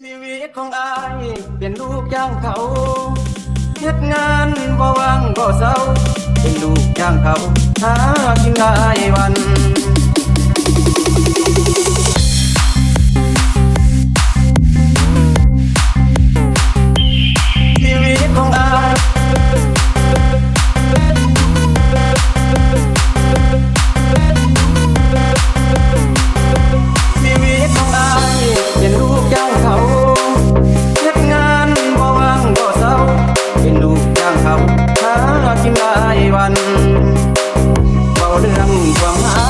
ชีวิตของอายเป็นลูกย่างเขาเฮ็ดงานบ่ว่างบ่เศร้าเป็นลูกย่างเขาหากินได้วัน งความหา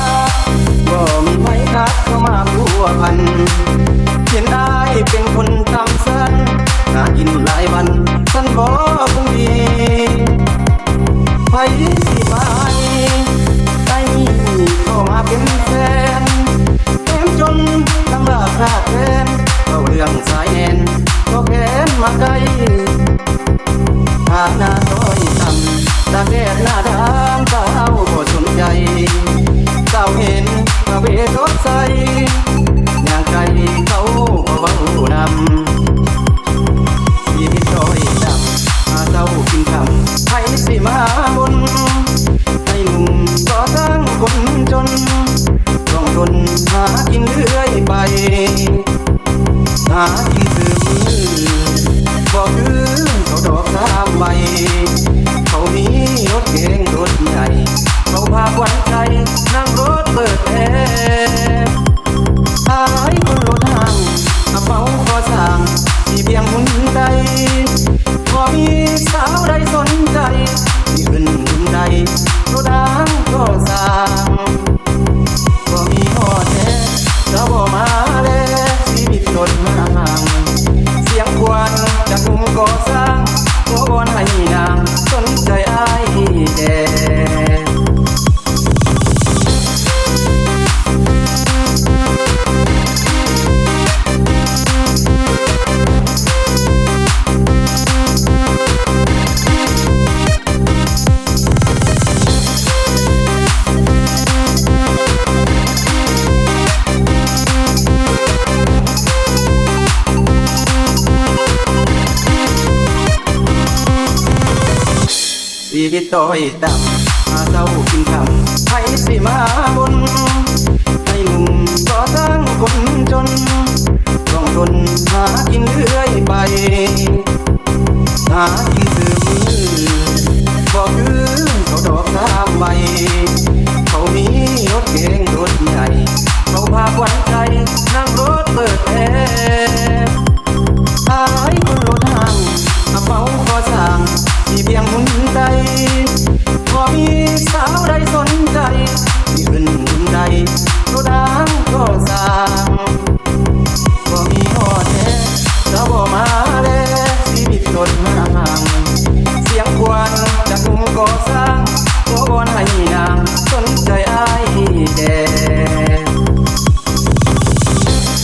ก็มีไผคัดเข้ามาพัวพันเขียนได้เป็นคนทำสันหากินหลายวันสันบ่คงดีไปสิไปได้เข้ามาเป็นแฟน ต้อยต่ำตาแดดหน้าดำก็เอาบ่สนใจเศร้าเห็นมาเวทรถใสอย่างใจเขาเว้านำ ชีวิตต้อยต่ำหาเศร้ากินคำให้สิมาบนให้หนุ่มก็ตั้งคนจนต้องทนหากินเรื่อยไป หากินสืบมือบอกคือเสมใ